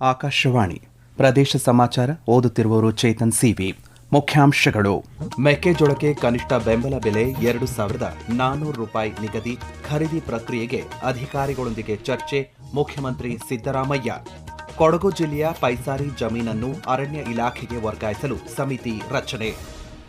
ಆಕಾಶವಾಣಿ. ಪ್ರದೇಶ ಸಮಾಚಾರ ಓದುತ್ತಿರುವವರು ಚೇತನ್ ಸಿವಿ. ಮುಖ್ಯಾಂಶಗಳು. ಮೆಕ್ಕೆಜೋಳಕ್ಕೆ ಕನಿಷ್ಠ ಬೆಂಬಲ ಬೆಲೆ ಎರಡು ಸಾವಿರದ ನಾನ್ನೂರು ರೂಪಾಯಿ ನಿಗದಿ ಖರೀದಿ ಪ್ರಕ್ರಿಯೆಗೆ ಅಧಿಕಾರಿಗಳೊಂದಿಗೆ ಚರ್ಚೆ, ಮುಖ್ಯಮಂತ್ರಿ ಸಿದ್ದರಾಮಯ್ಯ. ಕೊಡಗು ಜಿಲ್ಲೆಯ ಪೈಸಾರಿ ಜಮೀನನ್ನು ಅರಣ್ಯ ಇಲಾಖೆಗೆ ವರ್ಗಾಯಿಸಲು ಸಮಿತಿ ರಚನೆ.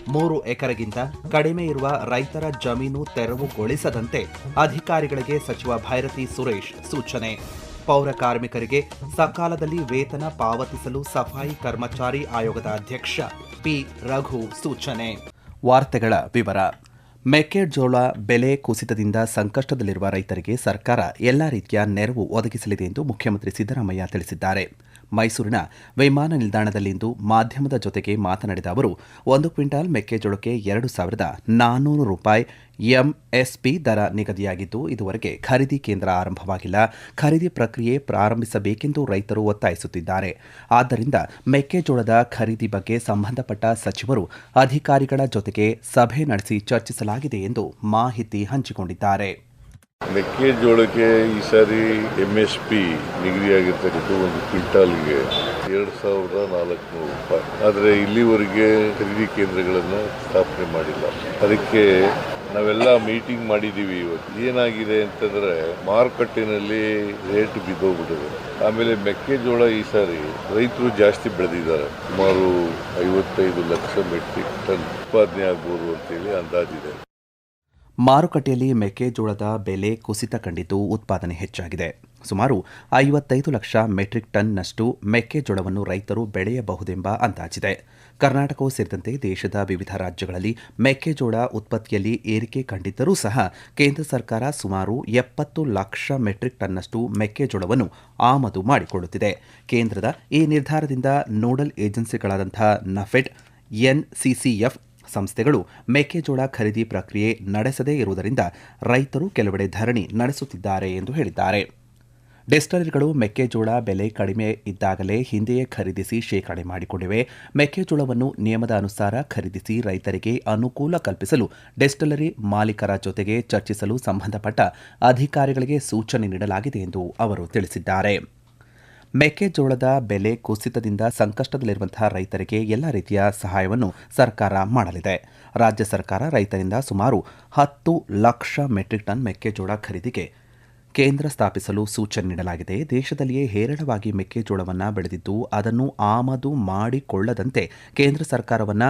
ಮೂರು ಎಕರೆಗಿಂತ ಕಡಿಮೆ ಇರುವ ರೈತರ ಜಮೀನು ತೆರವುಗೊಳಿಸದಂತೆ ಅಧಿಕಾರಿಗಳಿಗೆ ಸಚಿವ ಭೈರತಿ ಸುರೇಶ್ ಸೂಚನೆ. ಪೌರ ಕಾರ್ಮಿಕರಿಗೆ ಸಕಾಲದಲ್ಲಿ ವೇತನ ಪಾವತಿಸಲು ಸಫಾಯಿ ಕರ್ಮಚಾರಿ ಆಯೋಗದ ಅಧ್ಯಕ್ಷ ಪಿ ರಘು ಸೂಚನೆ. ವಾರ್ತೆಗಳ ವಿವರ. ಮೆಕ್ಕೆಜೋಳ ಬೆಲೆ ಕುಸಿತದಿಂದ ಸಂಕಷ್ಟದಲ್ಲಿರುವ ರೈತರಿಗೆ ಸರ್ಕಾರ ಎಲ್ಲಾ ರೀತಿಯ ನೆರವು ಒದಗಿಸಲಿದೆ ಎಂದು ಮುಖ್ಯಮಂತ್ರಿ ಸಿದ್ದರಾಮಯ್ಯ ತಿಳಿಸಿದ್ದಾರೆ. ಮೈಸೂರಿನ ವಿಮಾನ ನಿಲ್ದಾಣದಲ್ಲಿಂದು ಮಾಧ್ಯಮದ ಜೊತೆಗೆ ಮಾತನಾಡಿದ ಅವರು, ಒಂದು ಕ್ವಿಂಟಾಲ್ ಮೆಕ್ಕೆಜೋಳಕ್ಕೆ ಎರಡು ಸಾವಿರದ ನಾನ್ನೂರು ರೂಪಾಯಿ ಎಂಎಸ್ಪಿ ದರ ನಿಗದಿಯಾಗಿದ್ದು, ಇದುವರೆಗೆ ಖರೀದಿ ಕೇಂದ್ರ ಆರಂಭವಾಗಿಲ್ಲ. ಖರೀದಿ ಪ್ರಕ್ರಿಯೆ ಪ್ರಾರಂಭಿಸಬೇಕೆಂದು ರೈತರು ಒತ್ತಾಯಿಸುತ್ತಿದ್ದಾರೆ. ಆದ್ದರಿಂದ ಮೆಕ್ಕೆಜೋಳದ ಖರೀದಿ ಬಗ್ಗೆ ಸಂಬಂಧಪಟ್ಟ ಸಚಿವರು ಅಧಿಕಾರಿಗಳ ಜೊತೆಗೆ ಸಭೆ ನಡೆಸಿ ಚರ್ಚಿಸಲಾಗಿದೆ ಎಂದು ಮಾಹಿತಿ ಹಂಚಿಕೊಂಡಿದ್ದಾರೆ. ಮೆಕ್ಕೆಜೋಳಕ್ಕೆ ಈ ಸಾರಿ ಎಂ ಎಸ್ ಪಿ ನಿಗದಿಯಾಗಿರ್ತಕ್ಕಂಥ ಒಂದು ಕ್ವಿಂಟಾಲ್ಗೆ ಎರಡು ಸಾವಿರದ ನಾಲ್ಕುನೂರು ರೂಪಾಯಿ. ಆದರೆ ಇಲ್ಲಿವರೆಗೆ ಖರೀದಿ ಕೇಂದ್ರಗಳನ್ನು ಸ್ಥಾಪನೆ ಮಾಡಿಲ್ಲ. ಅದಕ್ಕೆ ನಾವೆಲ್ಲ ಮೀಟಿಂಗ್ ಮಾಡಿದ್ದೀವಿ ಇವತ್ತು. ಏನಾಗಿದೆ ಅಂತಂದರೆ ಮಾರುಕಟ್ಟೆಯಲ್ಲಿ ರೇಟ್ ಬಿದ್ದೋಗ್ಬಿಟ್ಟಿದೆ. ಆಮೇಲೆ ಮೆಕ್ಕೆಜೋಳ ಈ ಸಾರಿ ರೈತರು ಜಾಸ್ತಿ ಬೆಳೆದಿದ್ದಾರೆ. ಸುಮಾರು ಐವತ್ತೈದು ಲಕ್ಷ ಮೆಟ್ರಿಕ್ ಟನ್ ಉತ್ಪಾದನೆ ಆಗ್ಬೋದು ಅಂತೇಳಿ ಅಂದಾಜಿದೆ. ಮಾರುಕಟ್ಟೆಯಲ್ಲಿ ಮೆಕ್ಕೆಜೋಳದ ಬೆಲೆ ಕುಸಿತ ಕಂಡಿದ್ದು ಉತ್ಪಾದನೆ ಹೆಚ್ಚಾಗಿದೆ. ಸುಮಾರು ಐವತ್ತೈದು ಲಕ್ಷ ಮೆಟ್ರಿಕ್ ಟನ್ನಷ್ಟು ಮೆಕ್ಕೆಜೋಳವನ್ನು ರೈತರು ಬೆಳೆಯಬಹುದೆಂಬ ಅಂದಾಜಿದೆ. ಕರ್ನಾಟಕವೂ ಸೇರಿದಂತೆ ದೇಶದ ವಿವಿಧ ರಾಜ್ಯಗಳಲ್ಲಿ ಮೆಕ್ಕೆಜೋಳ ಉತ್ಪತ್ತಿಯಲ್ಲಿ ಏರಿಕೆ ಕಂಡಿದ್ದರೂ ಸಹ ಕೇಂದ್ರ ಸರ್ಕಾರ ಸುಮಾರು ಎಪ್ಪತ್ತು ಲಕ್ಷ ಮೆಟ್ರಿಕ್ ಟನ್ನಷ್ಟು ಮೆಕ್ಕೆಜೋಳವನ್ನು ಆಮದು ಮಾಡಿಕೊಳ್ಳುತ್ತಿದೆ. ಕೇಂದ್ರದ ಈ ನಿರ್ಧಾರದಿಂದ ನೋಡಲ್ ಏಜೆನ್ಸಿಗಳಾದಂಥ ನಫೆಡ್, ಎನ್ಸಿಸಿಎಫ್ ಸಂಸ್ಥೆಗಳು ಮೆಕ್ಕೆಜೋಳ ಖರೀದಿ ಪ್ರಕ್ರಿಯೆ ನಡೆಸದೇ ಇರುವುದರಿಂದ ರೈತರು ಕೆಲವೆಡೆ ಧರಣಿ ನಡೆಸುತ್ತಿದ್ದಾರೆ ಎಂದು ಹೇಳಿದ್ದಾರೆ. ಡಿಸ್ಟಲರಿಗಳು ಮೆಕ್ಕೆಜೋಳ ಬೆಲೆ ಕಡಿಮೆ ಇದ್ದಾಗಲೇ ಹಿಂದೆಯೇ ಖರೀದಿಸಿ ಶೇಖರಣೆ ಮಾಡಿಕೊಂಡಿವೆ. ಮೆಕ್ಕೆಜೋಳವನ್ನು ನಿಯಮದ ಅನುಸಾರ ಖರೀದಿಸಿ ರೈತರಿಗೆ ಅನುಕೂಲ ಕಲ್ಪಿಸಲು ಡಿಸ್ಟಲರಿ ಮಾಲೀಕರ ಜೊತೆಗೆ ಚರ್ಚಿಸಲು ಸಂಬಂಧಪಟ್ಟ ಅಧಿಕಾರಿಗಳಿಗೆ ಸೂಚನೆ ನೀಡಲಾಗಿದೆ ಎಂದು ಅವರು ತಿಳಿಸಿದ್ದಾರೆ. ಮೆಕ್ಕೆಜೋಳದ ಬೆಲೆ ಕುಸಿತದಿಂದ ಸಂಕಷ್ಟದಲ್ಲಿರುವಂತಹ ರೈತರಿಗೆ ಎಲ್ಲ ರೀತಿಯ ಸಹಾಯವನ್ನು ಸರ್ಕಾರ ಮಾಡಲಿದೆ. ರಾಜ್ಯ ಸರ್ಕಾರ ರೈತರಿಂದ ಸುಮಾರು ಹತ್ತು ಲಕ್ಷ ಮೆಟ್ರಿಕ್ ಟನ್ ಮೆಕ್ಕೆಜೋಳ ಖರೀದಿಗೆ ಕೇಂದ್ರ ಸ್ಥಾಪಿಸಲು ಸೂಚನೆ ನೀಡಲಾಗಿದೆ. ದೇಶದಲ್ಲಿಯೇ ಹೇರಳವಾಗಿ ಮೆಕ್ಕೆಜೋಳವನ್ನು ಬೆಳೆದಿದ್ದು, ಅದನ್ನು ಆಮದು ಮಾಡಿಕೊಳ್ಳದಂತೆ ಕೇಂದ್ರ ಸರ್ಕಾರವನ್ನು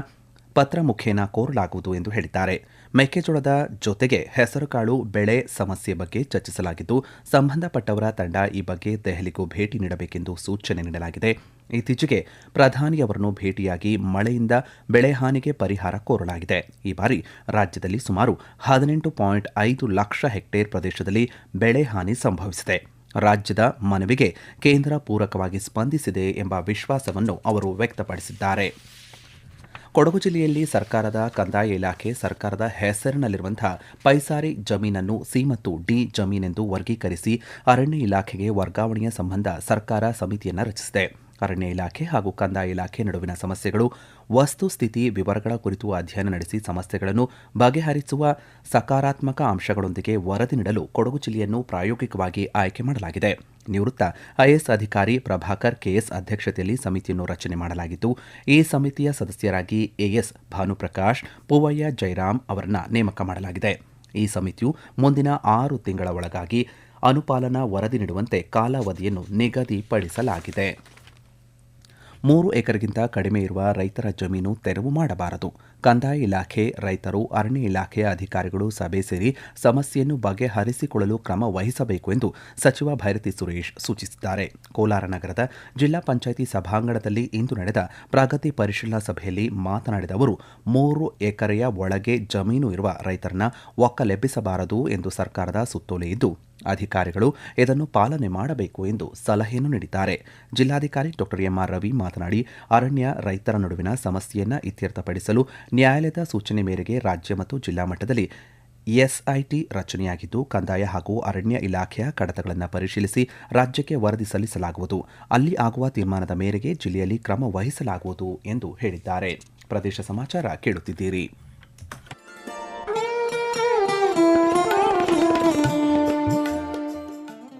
ಪತ್ರ ಮುಖೇನ ಕೋರಲಾಗುವುದು ಎಂದು ಹೇಳಿದ್ದಾರೆ. ಮೆಕ್ಕೆಜೋಳದ ಜೊತೆಗೆ ಹೆಸರುಕಾಳು ಬೆಳೆ ಸಮಸ್ಯೆ ಬಗ್ಗೆ ಚರ್ಚಿಸಲಾಗಿದ್ದು, ಸಂಬಂಧಪಟ್ಟವರ ತಂಡ ಈ ಬಗ್ಗೆ ದೆಹಲಿಗೂ ಭೇಟಿ ನೀಡಬೇಕೆಂದು ಸೂಚನೆ ನೀಡಲಾಗಿದೆ. ಇತ್ತೀಚೆಗೆ ಪ್ರಧಾನಿಯವರನ್ನು ಭೇಟಿಯಾಗಿ ಮಳೆಯಿಂದ ಬೆಳೆ ಹಾನಿಗೆ ಪರಿಹಾರ ಕೋರಲಾಗಿದೆ. ಈ ಬಾರಿ ರಾಜ್ಯದಲ್ಲಿ ಸುಮಾರು ಹದಿನೆಂಟು ಪಾಯಿಂಟ್ ಐದು ಲಕ್ಷ ಹೆಕ್ಟೇರ್ ಪ್ರದೇಶದಲ್ಲಿ ಬೆಳೆ ಹಾನಿ ಸಂಭವಿಸಿದೆ. ರಾಜ್ಯದ ಮನವಿಗೆ ಕೇಂದ್ರ ಪೂರಕವಾಗಿ ಸ್ಪಂದಿಸಿದೆ ಎಂಬ ವಿಶ್ವಾಸವನ್ನು ಅವರು ವ್ಯಕ್ತಪಡಿಸಿದ್ದಾರೆ. ಕೊಡಗು ಜಿಲ್ಲೆಯಲ್ಲಿ ಸರ್ಕಾರದ ಕಂದಾಯ ಇಲಾಖೆ ಸರ್ಕಾರದ ಹೆಸರಿನಲ್ಲಿರುವಂತಹ ಪೈಸಾರಿ ಜಮೀನನ್ನು ಸಿ ಮತ್ತು ಡಿ ಜಮೀನೆಂದು ವರ್ಗೀಕರಿಸಿ ಅರಣ್ಯ ಇಲಾಖೆಗೆ ವರ್ಗಾವಣೆಯ ಸಂಬಂಧ ಸರ್ಕಾರ ಸಮಿತಿಯನ್ನು ರಚಿಸಿದೆ. ಅರಣ್ಯ ಇಲಾಖೆ ಹಾಗೂ ಕಂದಾಯ ಇಲಾಖೆ ನಡುವಿನ ಸಮಸ್ಯೆಗಳು ವಸ್ತುಸ್ಥಿತಿ ವಿವರಗಳ ಕುರಿತು ಅಧ್ಯಯನ ನಡೆಸಿ ಸಮಸ್ಯೆಗಳನ್ನು ಬಗೆಹರಿಸುವ ಸಕಾರಾತ್ಮಕ ಅಂಶಗಳೊಂದಿಗೆ ವರದಿ ನೀಡಲು ಕೊಡಗು ಜಿಲ್ಲೆಯನ್ನು ಪ್ರಾಯೋಗಿಕವಾಗಿ ಆಯ್ಕೆ ಮಾಡಲಾಗಿದೆ. ನಿವೃತ್ತ ಐಎಎಸ್ ಅಧಿಕಾರಿ ಪ್ರಭಾಕರ್ ಕೆಎಸ್ ಅಧ್ಯಕ್ಷತೆಯಲ್ಲಿ ಸಮಿತಿಯನ್ನು ರಚನೆ ಮಾಡಲಾಗಿದ್ದು, ಈ ಸಮಿತಿಯ ಸದಸ್ಯರಾಗಿ ಎಎಸ್ ಭಾನುಪ್ರಕಾಶ್, ಪೂವಯ್ಯ ಜೈರಾಮ್ ಅವರನ್ನ ನೇಮಕ ಮಾಡಲಾಗಿದೆ. ಈ ಸಮಿತಿಯು ಮುಂದಿನ ಆರು ತಿಂಗಳ ಒಳಗಾಗಿ ಅನುಪಾಲನಾ ವರದಿ ನೀಡುವಂತೆ ಕಾಲಾವಧಿಯನ್ನು ನಿಗದಿಪಡಿಸಲಾಗಿದೆ. ಮೂರು ಎಕರೆಗಿಂತ ಕಡಿಮೆ ಇರುವ ರೈತರ ಜಮೀನು ತೆರವು ಮಾಡಬಾರದು. ಕಂದಾಯ ಇಲಾಖೆ, ರೈತರು, ಅರಣ್ಯ ಇಲಾಖೆಯ ಅಧಿಕಾರಿಗಳು ಸಭೆ ಸೇರಿ ಸಮಸ್ಯೆಯನ್ನು ಬಗೆಹರಿಸಿಕೊಳ್ಳಲು ಕ್ರಮ ವಹಿಸಬೇಕು ಎಂದು ಸಚಿವ ಭೈರತಿ ಸುರೇಶ್ ಸೂಚಿಸಿದ್ದಾರೆ. ಕೋಲಾರ ನಗರದ ಜಿಲ್ಲಾ ಪಂಚಾಯಿತಿ ಸಭಾಂಗಣದಲ್ಲಿ ಇಂದು ನಡೆದ ಪ್ರಗತಿ ಪರಿಶೀಲನಾ ಸಭೆಯಲ್ಲಿ ಮಾತನಾಡಿದ ಅವರು, ಮೂರು ಎಕರೆಯ ಒಳಗೆ ಜಮೀನು ಇರುವ ರೈತರನ್ನ ಒಕ್ಕಲೆಬ್ಬಿಸಬಾರದು ಎಂದು ಸರ್ಕಾರದ ಸುತ್ತೋಲೆ ಇದ್ದು ಅಧಿಕಾರಿಗಳು ಇದನ್ನು ಪಾಲನೆ ಮಾಡಬೇಕು ಎಂದು ಸಲಹೆಯನ್ನು ನೀಡಿದ್ದಾರೆ. ಜಿಲ್ಲಾಧಿಕಾರಿ ಡಾಕ್ಟರ್ ಎಂಆರ್ ರವಿ ಮಾತನಾಡಿ, ಅರಣ್ಯ ರೈತರ ನಡುವಿನ ಸಮಸ್ಯೆಯನ್ನು ಇತ್ಯರ್ಥಪಡಿಸಲು ನ್ಯಾಯಾಲಯದ ಸೂಚನೆ ಮೇರೆಗೆ ರಾಜ್ಯ ಮತ್ತು ಜಿಲ್ಲಾ ಮಟ್ಟದಲ್ಲಿ ಎಸ್ಐಟಿ ರಚನೆಯಾಗಿದ್ದು, ಕಂದಾಯ ಹಾಗೂ ಅರಣ್ಯ ಇಲಾಖೆಯ ಕಡತಗಳನ್ನು ಪರಿಶೀಲಿಸಿ ರಾಜ್ಯಕ್ಕೆ ವರದಿ ಸಲ್ಲಿಸಲಾಗುವುದು. ಅಲ್ಲಿ ಆಗುವ ತೀರ್ಮಾನದ ಮೇರೆಗೆ ಜಿಲ್ಲೆಯಲ್ಲಿ ಕ್ರಮ ವಹಿಸಲಾಗುವುದು ಎಂದು ಹೇಳಿದ್ದಾರೆ. ಪ್ರದೇಶ ಸಮಾಚಾರ ಕೇಳುತ್ತಿದ್ದೀರಿ.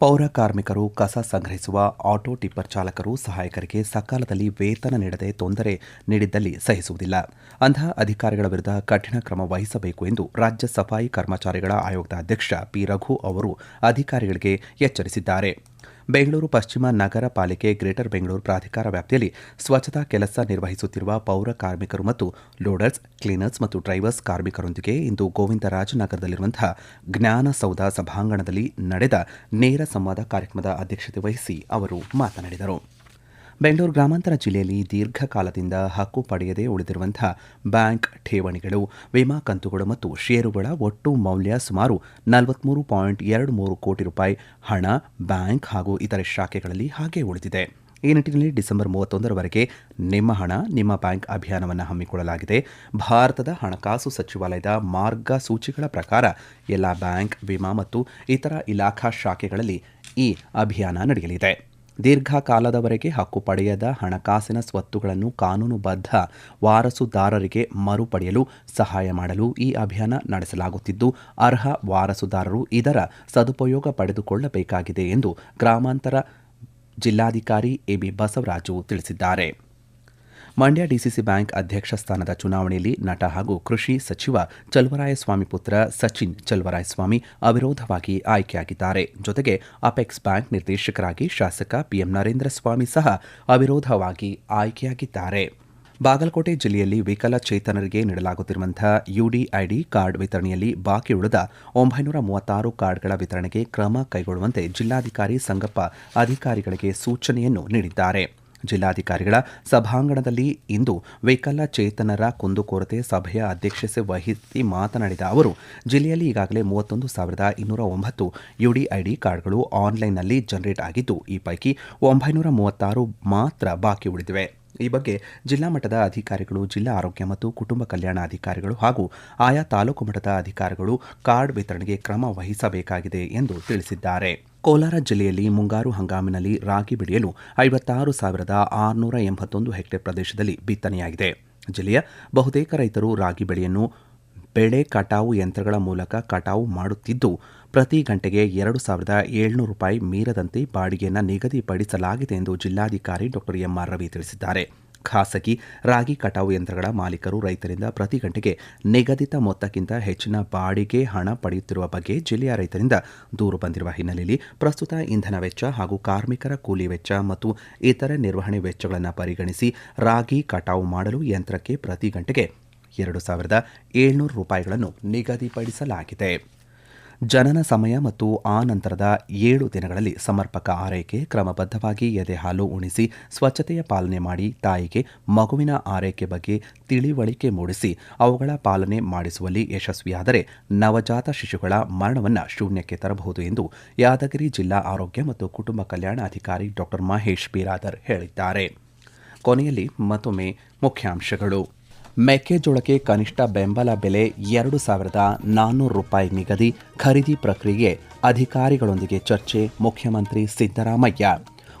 ಪೌರ ಕಾರ್ಮಿಕರು ಕಸ ಸಂಗ್ರಹಿಸುವ ಆಟೋ ಟಿಪ್ಪರ್ ಚಾಲಕರು ಸಹಾಯಕರಿಗೆ ಸಕಾಲದಲ್ಲಿ ವೇತನ ನೀಡದೆ ತೊಂದರೆ ನೀಡಿದ್ದಲ್ಲಿ ಸಹಿಸುವುದಿಲ್ಲ. ಅಂತಹ ಅಧಿಕಾರಿಗಳ ವಿರುದ್ಧ ಕಠಿಣ ಕ್ರಮ ವಹಿಸಬೇಕು ಎಂದು ರಾಜ್ಯ ಸಫಾಯಿ ಕರ್ಮಚಾರಿಗಳ ಆಯೋಗದ ಅಧ್ಯಕ್ಷ ಪಿ ರಘು ಅವರು ಅಧಿಕಾರಿಗಳಿಗೆ ಎಚ್ಚರಿಸಿದ್ದಾರೆ. ಬೆಂಗಳೂರು ಪಶ್ಚಿಮ ನಗರ ಪಾಲಿಕೆ ಗ್ರೇಟರ್ ಬೆಂಗಳೂರು ಪ್ರಾಧಿಕಾರ ವ್ಯಾಪ್ತಿಯಲ್ಲಿ ಸ್ವಚ್ಛತಾ ಕೆಲಸ ನಿರ್ವಹಿಸುತ್ತಿರುವ ಪೌರ ಕಾರ್ಮಿಕರು ಮತ್ತು ಲೋಡರ್ಸ್, ಕ್ಲೀನರ್ಸ್ ಮತ್ತು ಡ್ರೈವರ್ಸ್ ಕಾರ್ಮಿಕರೊಂದಿಗೆ ಇಂದು ಗೋವಿಂದರಾಜನಗರದಲ್ಲಿರುವಂತಹ ಜ್ಞಾನಸೌಧ ಸಭಾಂಗಣದಲ್ಲಿ ನಡೆದ ನೇರ ಸಂವಾದ ಕಾರ್ಯಕ್ರಮದ ಅಧ್ಯಕ್ಷತೆ ವಹಿಸಿ ಅವರು ಮಾತನಾಡಿದರು. ಬೆಂಗಳೂರು ಗ್ರಾಮಾಂತರ ಜಿಲ್ಲೆಯಲ್ಲಿ ದೀರ್ಘಕಾಲದಿಂದ ಹಕ್ಕು ಪಡೆಯದೇ ಉಳಿದಿರುವಂತಹ ಬ್ಯಾಂಕ್ ಠೇವಣಿಗಳು, ವಿಮಾ ಕಂತುಗಳು ಮತ್ತು ಷೇರುಗಳ ಒಟ್ಟು ಮೌಲ್ಯ ಸುಮಾರು ನಲವತ್ಮೂರು ಪಾಯಿಂಟ್ ಎರಡು ಮೂರು ಕೋಟಿ ರೂಪಾಯಿ ಹಣ ಬ್ಯಾಂಕ್ ಹಾಗೂ ಇತರೆ ಶಾಖೆಗಳಲ್ಲಿ ಹಾಗೆ ಉಳಿದಿದೆ. ಈ ನಿಟ್ಟಿನಲ್ಲಿ ಡಿಸೆಂಬರ್ ಮೂವತ್ತೊಂದರವರೆಗೆ ನಿಮ್ಮ ಹಣ, ನಿಮ್ಮ ಬ್ಯಾಂಕ್ ಅಭಿಯಾನವನ್ನು ಹಮ್ಮಿಕೊಳ್ಳಲಾಗಿದೆ. ಭಾರತದ ಹಣಕಾಸು ಸಚಿವಾಲಯದ ಮಾರ್ಗಸೂಚಿಗಳ ಪ್ರಕಾರ ಎಲ್ಲ ಬ್ಯಾಂಕ್, ವಿಮಾ ಮತ್ತು ಇತರ ಇಲಾಖಾ ಶಾಖೆಗಳಲ್ಲಿ ಈ ಅಭಿಯಾನ ನಡೆಯಲಿದೆ. ದೀರ್ಘಕಾಲದವರೆಗೆ ಹಕ್ಕು ಪಡೆಯದ ಹಣಕಾಸಿನ ಸ್ವತ್ತುಗಳನ್ನು ಕಾನೂನುಬದ್ಧ ವಾರಸುದಾರರಿಗೆ ಮರುಪಡೆಯಲು ಸಹಾಯ ಮಾಡಲು ಈ ಅಭಿಯಾನ ನಡೆಸಲಾಗುತ್ತಿದ್ದು, ಅರ್ಹ ವಾರಸುದಾರರು ಇದರ ಸದುಪಯೋಗ ಪಡೆದುಕೊಳ್ಳಬೇಕಾಗಿದೆ ಎಂದು ಗ್ರಾಮಾಂತರ ಜಿಲ್ಲಾಧಿಕಾರಿ ಎಬಿ ಬಸವರಾಜು ತಿಳಿಸಿದ್ದಾರೆ. ಮಂಡ್ಯ ಡಿಸಿಸಿ ಬ್ಯಾಂಕ್ ಅಧ್ಯಕ್ಷ ಸ್ಥಾನದ ಚುನಾವಣೆಯಲ್ಲಿ ನಟ ಹಾಗೂ ಕೃಷಿ ಸಚಿವ ಚಲುವರಾಯಸ್ವಾಮಿ ಪುತ್ರ ಸಚಿನ್ ಚಲುವರಾಯಸ್ವಾಮಿ ಅವಿರೋಧವಾಗಿ ಆಯ್ಕೆಯಾಗಿದ್ದಾರೆ. ಜೊತೆಗೆ ಅಪೆಕ್ಸ್ ಬ್ಯಾಂಕ್ ನಿರ್ದೇಶಕರಾಗಿ ಶಾಸಕ ಪಿಎಂ ನರೇಂದ್ರ ಸ್ವಾಮಿ ಸಹ ಅವಿರೋಧವಾಗಿ ಆಯ್ಕೆಯಾಗಿದ್ದಾರೆ. ಬಾಗಲಕೋಟೆ ಜಿಲ್ಲೆಯಲ್ಲಿ ವಿಕಲಚೇತನರಿಗೆ ನೀಡಲಾಗುತ್ತಿರುವಂತಹ ಯುಡಿಐಡಿ ಕಾರ್ಡ್ ವಿತರಣೆಯಲ್ಲಿ ಬಾಕಿ ಉಳಿದ ಒಂಬೈನೂರ ಮೂವತ್ತಾರು ಕಾರ್ಡ್ಗಳ ವಿತರಣೆಗೆ ಕ್ರಮ ಕೈಗೊಳ್ಳುವಂತೆ ಜಿಲ್ಲಾಧಿಕಾರಿ ಸಂಗಪ್ಪ ಅಧಿಕಾರಿಗಳಿಗೆ ಸೂಚನೆಯನ್ನು ನೀಡಿದ್ದಾರೆ. ಜಿಲ್ಲಾಧಿಕಾರಿಗಳ ಸಭಾಂಗಣದಲ್ಲಿ ಇಂದು ವಿಕಲಚೇತನರ ಕುಂದುಕೊರತೆ ಸಭೆಯ ಅಧ್ಯಕ್ಷತೆ ವಹಿಸಿ ಮಾತನಾಡಿದ ಅವರು, ಜಿಲ್ಲೆಯಲ್ಲಿ ಈಗಾಗಲೇ ಮೂವತ್ತೊಂದು ಸಾವಿರದ ಇನ್ನೂರ ಒಂಬತ್ತು ಯುಡಿಐಡಿ ಕಾರ್ಡ್ಗಳು ಆನ್ಲೈನ್ನಲ್ಲಿ ಜನರೇಟ್ ಆಗಿದ್ದು, ಈ ಪೈಕಿ ಒಂಬೈನೂರ ಮೂವತ್ತಾರು ಮಾತ್ರ ಬಾಕಿ ಉಳಿದಿವೆ. ಈ ಬಗ್ಗೆ ಜಿಲ್ಲಾ ಮಟ್ಟದ ಅಧಿಕಾರಿಗಳು, ಜಿಲ್ಲಾ ಆರೋಗ್ಯ ಮತ್ತು ಕುಟುಂಬ ಕಲ್ಯಾಣ ಅಧಿಕಾರಿಗಳು ಹಾಗೂ ಆಯಾ ತಾಲೂಕು ಮಟ್ಟದ ಅಧಿಕಾರಿಗಳು ಕಾರ್ಡ್ ವಿತರಣೆಗೆ ಕ್ರಮ ವಹಿಸಬೇಕಾಗಿದೆ ಎಂದು ತಿಳಿಸಿದ್ದಾರೆ. ಕೋಲಾರ ಜಿಲ್ಲೆಯಲ್ಲಿ ಮುಂಗಾರು ಹಂಗಾಮಿನಲ್ಲಿ ರಾಗಿ ಬೆಳೆಯಲು ಐವತ್ತಾರು ಸಾವಿರದ ಆರುನೂರ ಎಂಬತ್ತೊಂದು ಹೆಕ್ಟೇರ್ ಪ್ರದೇಶದಲ್ಲಿ ಬಿತ್ತನೆಯಾಗಿದೆ. ಜಿಲ್ಲೆಯ ಬಹುತೇಕ ರೈತರು ರಾಗಿ ಬೆಳೆಯನ್ನು ಬೆಳೆ ಕಟಾವು ಯಂತ್ರಗಳ ಮೂಲಕ ಕಟಾವು ಮಾಡುತ್ತಿದ್ದು, ಪ್ರತಿ ಗಂಟೆಗೆ ಎರಡು ಸಾವಿರದ ಏಳ್ನೂರು ರೂಪಾಯಿ ಮೀರದಂತೆ ಬಾಡಿಗೆಯನ್ನು ನಿಗದಿಪಡಿಸಲಾಗಿದೆ ಎಂದು ಜಿಲ್ಲಾಧಿಕಾರಿ ಡಾಕ್ಟರ್ ಎಂಆರ್ ರವಿ ತಿಳಿಸಿದ್ದಾರೆ. ಖಾಸಗಿ ರಾಗಿ ಕಟಾವು ಯಂತ್ರಗಳ ಮಾಲೀಕರು ರೈತರಿಂದ ಪ್ರತಿ ಗಂಟೆಗೆ ನಿಗದಿತ ಮೊತ್ತಕ್ಕಿಂತ ಹೆಚ್ಚಿನ ಬಾಡಿಗೆ ಹಣ ಪಡೆಯುತ್ತಿರುವ ಬಗ್ಗೆ ಜಿಲ್ಲೆಯ ರೈತರಿಂದ ದೂರು ಬಂದಿರುವ ಹಿನ್ನೆಲೆಯಲ್ಲಿ ಪ್ರಸ್ತುತ ಇಂಧನ ವೆಚ್ಚ ಹಾಗೂ ಕಾರ್ಮಿಕರ ಕೂಲಿ ವೆಚ್ಚ ಮತ್ತು ಇತರೆ ನಿರ್ವಹಣೆ ವೆಚ್ಚಗಳನ್ನು ಪರಿಗಣಿಸಿ ರಾಗಿ ಕಟಾವು ಮಾಡಲು ಯಂತ್ರಕ್ಕೆ ಪ್ರತಿ ಗಂಟೆಗೆ ಎರಡು ಸಾವಿರದ ಏಳ್ನೂರು ರೂಪಾಯಿಗಳನ್ನು ನಿಗದಿಪಡಿಸಲಾಗಿದೆ. ಜನನ ಸಮಯ ಮತ್ತು ಆ ನಂತರದ ಏಳು ದಿನಗಳಲ್ಲಿ ಸಮರ್ಪಕ ಆರೈಕೆ ಕ್ರಮಬದ್ಧವಾಗಿ ಎದೆ ಹಾಲು ಉಣಿಸಿ ಸ್ವಚ್ಛತೆಯ ಪಾಲನೆ ಮಾಡಿ ತಾಯಿಗೆ ಮಗುವಿನ ಆರೈಕೆ ಬಗ್ಗೆ ತಿಳಿವಳಿಕೆ ಮೂಡಿಸಿ ಅವುಗಳ ಪಾಲನೆ ಮಾಡಿಸುವಲ್ಲಿ ಯಶಸ್ವಿಯಾದರೆ ನವಜಾತ ಶಿಶುಗಳ ಮರಣವನ್ನು ಶೂನ್ಯಕ್ಕೆ ತರಬಹುದು ಎಂದು ಯಾದಗಿರಿ ಜಿಲ್ಲಾ ಆರೋಗ್ಯ ಮತ್ತು ಕುಟುಂಬ ಕಲ್ಯಾಣ ಅಧಿಕಾರಿ ಡಾಕ್ಟರ್ ಮಹೇಶ್ ಬಿರಾದರ್ ಹೇಳಿದ್ದಾರೆ. ಕೊನೆಯಲ್ಲಿ ಮತ್ತೊಮ್ಮೆ ಮುಖ್ಯಾಂಶಗಳು. ಮೆಕ್ಕೆಜೋಳಕ್ಕೆ ಕನಿಷ್ಠ ಬೆಂಬಲ ಬೆಲೆ ಎರಡು ಸಾವಿರದ ನಾನ್ನೂರು ರೂಪಾಯಿ ನಿಗದಿ ಖರೀದಿ ಪ್ರಕ್ರಿಯೆ ಅಧಿಕಾರಿಗಳೊಂದಿಗೆ ಚರ್ಚೆ ಮುಖ್ಯಮಂತ್ರಿ ಸಿದ್ದರಾಮಯ್ಯ.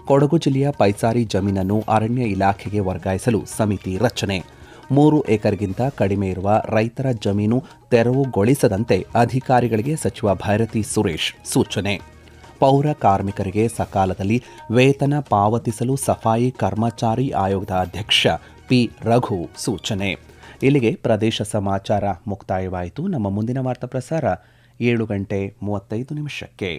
ಕೊಡಗು ಜಿಲ್ಲೆಯ ಪೈಸಾರಿ ಜಮೀನನ್ನು ಅರಣ್ಯ ಇಲಾಖೆಗೆ ವರ್ಗಾಯಿಸಲು ಸಮಿತಿ ರಚನೆ. ಮೂರು ಎಕರೆಗಿಂತ ಕಡಿಮೆ ಇರುವ ರೈತರ ಜಮೀನು ತೆರವುಗೊಳಿಸದಂತೆ ಅಧಿಕಾರಿಗಳಿಗೆ ಸಚಿವ ಭೈರತಿ ಸುರೇಶ್ ಸೂಚನೆ. ಪೌರ ಕಾರ್ಮಿಕರಿಗೆ ಸಕಾಲದಲ್ಲಿ ವೇತನ ಪಾವತಿಸಲು ಸಫಾಯಿ ಕರ್ಮಚಾರಿ ಆಯೋಗದ ಅಧ್ಯಕ್ಷ ಪಿ. ರಘು ಸೂಚನೆ. ಇಲ್ಲಿಗೆ ಪ್ರದೇಶ ಸಮಾಚಾರ ಮುಕ್ತಾಯವಾಯಿತು. ನಮ್ಮ ಮುಂದಿನ ವಾರ್ತಾ ಪ್ರಸಾರ ಏಳು ಗಂಟೆ ಮೂವತ್ತೈದು ನಿಮಿಷಕ್ಕೆ.